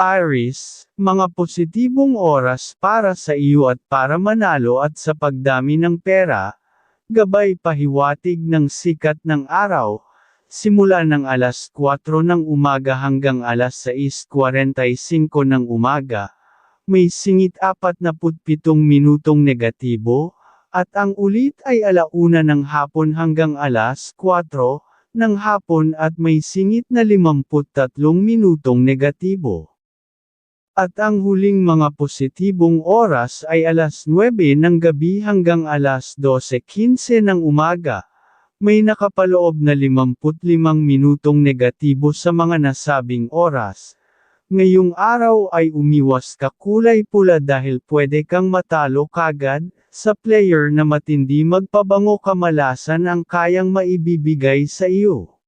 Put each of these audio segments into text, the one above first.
Iris, mga positibong oras para sa iyo at para manalo at sa pagdami ng pera, gabay pahiwatig ng sikat ng araw, simula ng alas 4 ng umaga hanggang alas 6.45 ng umaga, may singit 47 minutong negatibo, at ang ulit ay alauna ng hapon hanggang alas 4 ng hapon at may singit na 53 minutong negatibo. At ang huling mga positibong oras ay alas 9 ng gabi hanggang alas 12.15 ng umaga. May nakapaloob na 55 minutong negatibo sa mga nasabing oras. Ngayong araw ay umiwas ka kulay pula dahil pwede kang matalo kagad, sa player na matindi magpabango kamalasan ang kayang maibibigay sa iyo.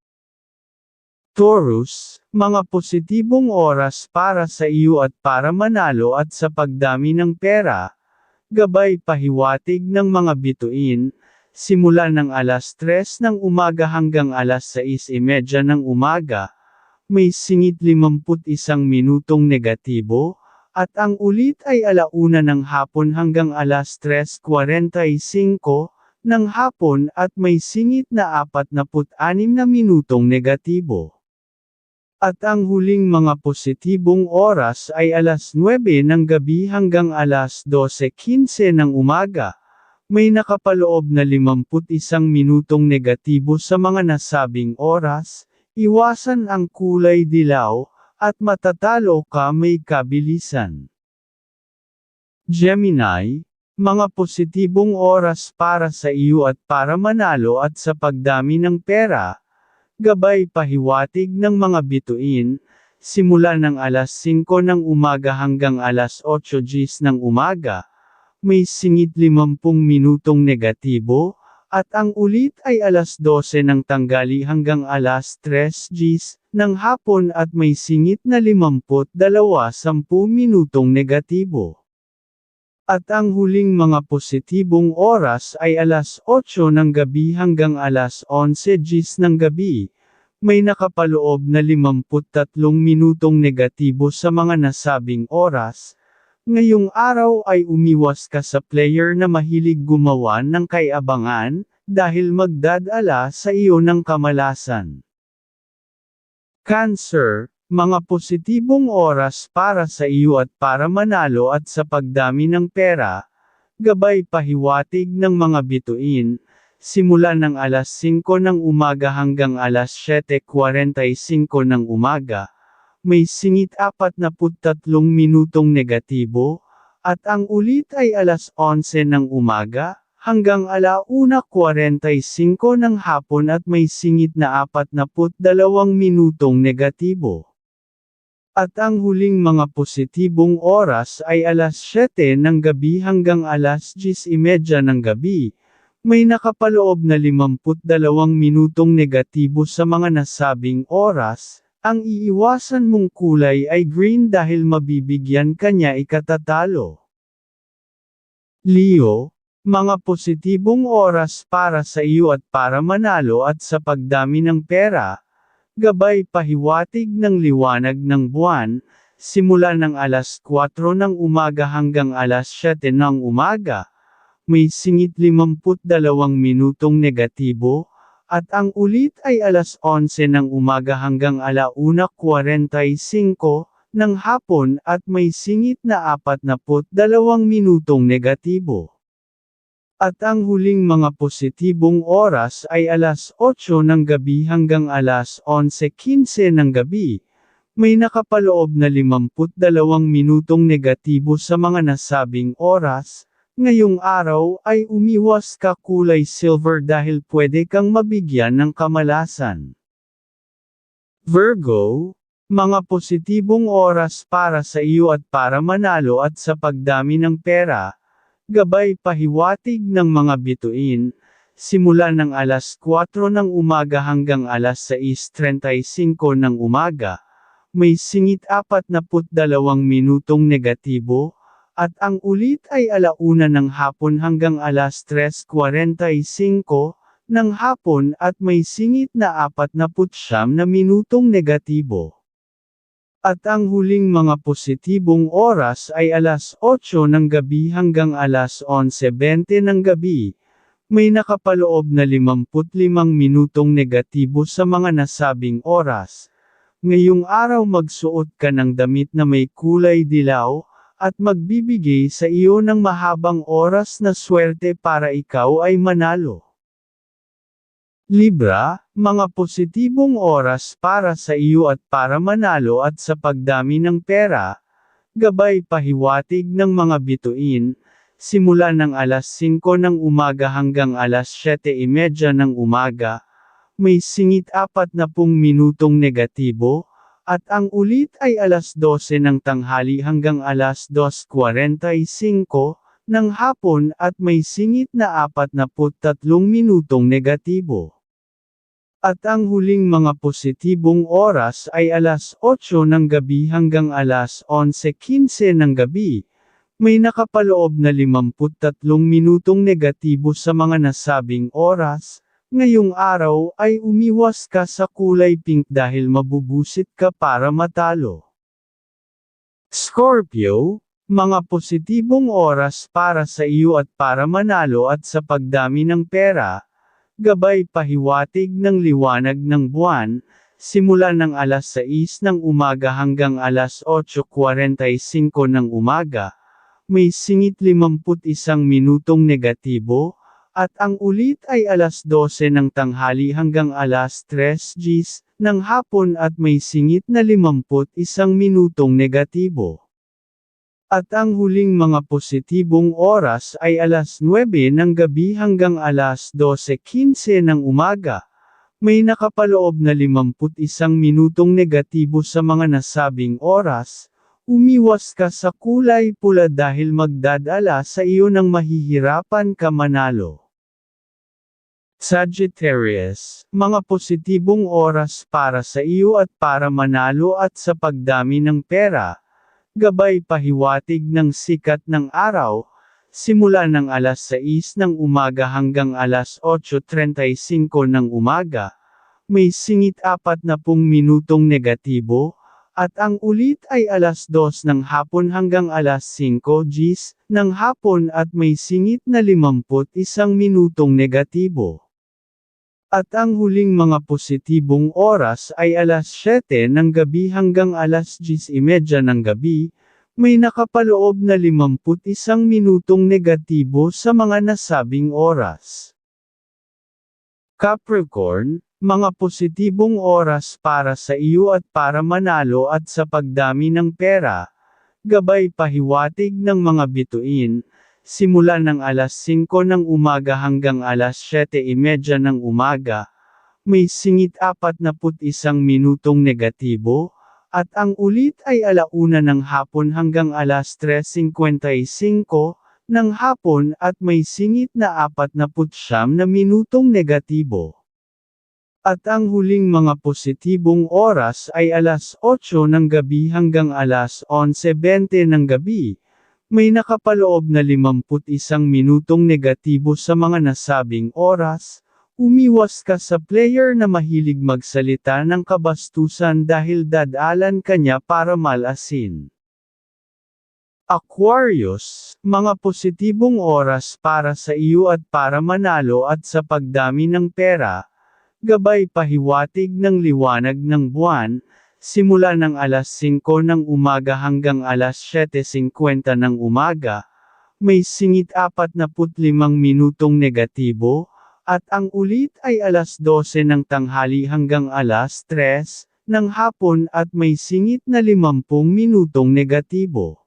Taurus, mga positibong oras para sa iyo at para manalo at sa pagdami ng pera, gabay pahiwatig ng mga bituin, simula ng alas 3 ng umaga hanggang alas 6.30 ng umaga, may singit 51 minutong negatibo, at ang ulit ay alauna ng hapon hanggang alas 3.45 ng hapon at may singit na 46 na minutong negatibo. At ang huling mga positibong oras ay alas 9 ng gabi hanggang alas 12.15 ng umaga. May nakapaloob na 51 minutong negatibo sa mga nasabing oras, iwasan ang kulay dilaw, at matatalo ka may kabilisan. Gemini, mga positibong oras para sa iyo at para manalo at sa pagdami ng pera, gabay pahiwatig ng mga bituin, simula ng alas 5 ng umaga hanggang alas 8 gis ng umaga, may singit 50 minutong negatibo, at ang ulit ay alas 12 ng tanggali hanggang alas 3 gis ng hapon at may singit na 52 10 minutong negatibo. At ang huling mga positibong oras ay alas 8 ng gabi hanggang alas 11 gis ng gabi. May nakapaloob na 53 minutong negatibo sa mga nasabing oras. Ngayong araw ay umiwas ka sa player na mahilig gumawa ng kaiabangan, dahil magdadala sa iyo ng kamalasan. Cancer, mga positibong oras para sa iyo at para manalo at sa pagdami ng pera, gabay pahiwatig ng mga bituin, simula ng alas 5 ng umaga hanggang alas 7.45 ng umaga, may singit 43 minutong negatibo, at ang ulit ay alas 11 ng umaga, hanggang alauna 45 ng hapon at may singit na 42 minutong negatibo. At ang huling mga positibong oras ay alas 7 ng gabi hanggang alas 10.30 ng gabi. May nakapaloob na 52 minutong negatibo sa mga nasabing oras. Ang iiwasan mong kulay ay green dahil mabibigyan kanya ikatatalo. Leo, mga positibong oras para sa iyo at para manalo at sa pagdami ng pera, Gabay pahiwatig ng liwanag ng buwan, simula ng alas 4 ng umaga hanggang alas 7 ng umaga. May singit 52 minutong negatibo, at ang ulit ay alas 11 ng umaga hanggang alauna 45 ng hapon at may singit na 42 minutong negatibo. At ang huling mga positibong oras ay alas 8 ng gabi hanggang alas 11.15 ng gabi. May nakapaloob na 52 minutong negatibo sa mga nasabing oras. Ngayong araw ay umiwas ka kulay silver dahil pwede kang mabigyan ng kamalasan. Virgo, mga positibong oras para sa iyo at para manalo at sa pagdami ng pera, Gabay pahiwatig ng mga bituin, simula ng alas 4 ng umaga hanggang alas 6.35 ng umaga, may singit 42 minutong negatibo, at ang ulit ay alauna ng hapon hanggang alas 3.45 ng hapon at may singit na 49 na minutong negatibo. At ang huling mga positibong oras ay alas 8 ng gabi hanggang alas 11.20 ng gabi. May nakapaloob na 55 minutong negatibo sa mga nasabing oras. Ngayong araw magsuot ka ng damit na may kulay dilaw, at magbibigay sa iyo ng mahabang oras na swerte para ikaw ay manalo. Libra, mga positibong oras para sa iyo at para manalo at sa pagdami ng pera, gabay pahiwatig ng mga bituin, simula ng alas 5 ng umaga hanggang alas 7.30 ng umaga, may singit 40 minutong negatibo, at ang ulit ay alas 12 ng tanghali hanggang alas 2.45 ng hapon at may singit na 43 minutong negatibo. At ang huling mga positibong oras ay alas 8 ng gabi hanggang alas 11.15 ng gabi. May nakapaloob na 53 minutong negatibo sa mga nasabing oras. Ngayong araw ay umiwas ka sa kulay pink dahil mabubusit ka para matalo. Scorpio, mga positibong oras para sa iyo at para manalo at sa pagdami ng pera, gabay pahiwatig ng liwanag ng buwan, simula ng alas 6 ng umaga hanggang alas 8.45 ng umaga, may singit 51 minutong negatibo, at ang ulit ay alas 12 ng tanghali hanggang alas 3 Gs ng hapon at may singit na 51 minutong negatibo. At ang huling mga positibong oras ay alas 9 ng gabi hanggang alas 12.15 ng umaga. May nakapaloob na 51 minutong negatibo sa mga nasabing oras. Umiwas ka sa kulay pula dahil magdadala sa iyo ng mahihirapan ka manalo. Sagittarius, mga positibong oras para sa iyo at para manalo at sa pagdami ng pera, gabay pahiwatig ng sikat ng araw, simula ng alas 6 ng umaga hanggang alas 8.35 ng umaga, may singit 40 minutong negatibo, at ang ulit ay alas 2 ng hapon hanggang alas 5 Gs ng hapon at may singit na 51 minutong negatibo. At ang huling mga positibong oras ay alas 7 ng gabi hanggang alas 10.30 ng gabi, may nakapaloob na 51 minutong negatibo sa mga nasabing oras. Capricorn, mga positibong oras para sa iyo at para manalo at sa pagdami ng pera, gabay pahiwatig ng mga bituin, simula ng alas 5 ng umaga hanggang alas 7.30 ng umaga, may singit 41 minutong negatibo, at ang ulit ay alauna ng hapon hanggang alas 3.55 ng hapon at may singit na 49 na minutong negatibo. At ang huling mga positibong oras ay alas 8 ng gabi hanggang alas 11.20 ng gabi, may nakapaloob na 51 minutong negatibo sa mga nasabing oras, umiwas ka sa player na mahilig magsalita ng kabastusan dahil dadalan kanya para malasin. Aquarius, mga positibong oras para sa iyo at para manalo at sa pagdami ng pera, gabay pahiwatig ng liwanag ng buwan, simula ng alas 5 ng umaga hanggang alas 7.50 ng umaga, may singit 45 minutong negatibo, at ang ulit ay alas 12 ng tanghali hanggang alas 3 ng hapon at may singit na 50 minutong negatibo.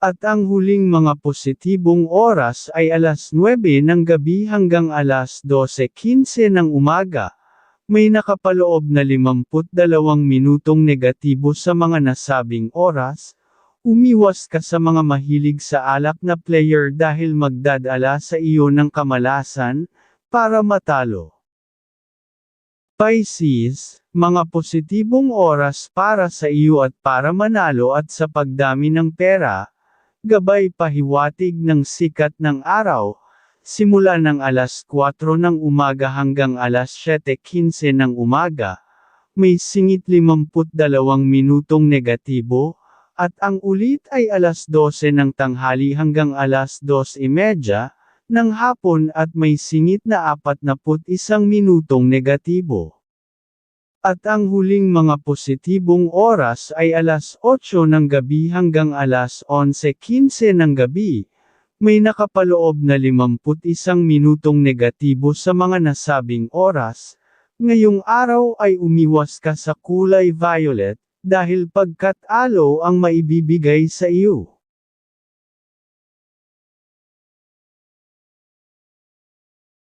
At ang huling mga positibong oras ay alas 9 ng gabi hanggang alas 12.15 ng umaga, may nakapaloob na 52 minutong negatibo sa mga nasabing oras, umiwas ka sa mga mahilig sa alak na player dahil magdadala sa iyo ng kamalasan, para matalo. Pisces, mga positibong oras para sa iyo at para manalo at sa pagdami ng pera, gabay pahiwatig ng sikat ng araw, Simula ng alas 4 ng umaga hanggang alas 7.15 ng umaga, may singit 52 minutong negatibo, at ang ulit ay alas 12 ng tanghali hanggang alas 2.30 ng hapon at may singit na 41 minutong negatibo. At ang huling mga positibong oras ay alas 8 ng gabi hanggang alas 11.15 ng gabi. May nakapaloob na 51 minutong negatibo sa mga nasabing oras. Ngayong araw ay umiwas ka sa kulay violet, dahil pagkat aloe ang maibibigay sa iyo.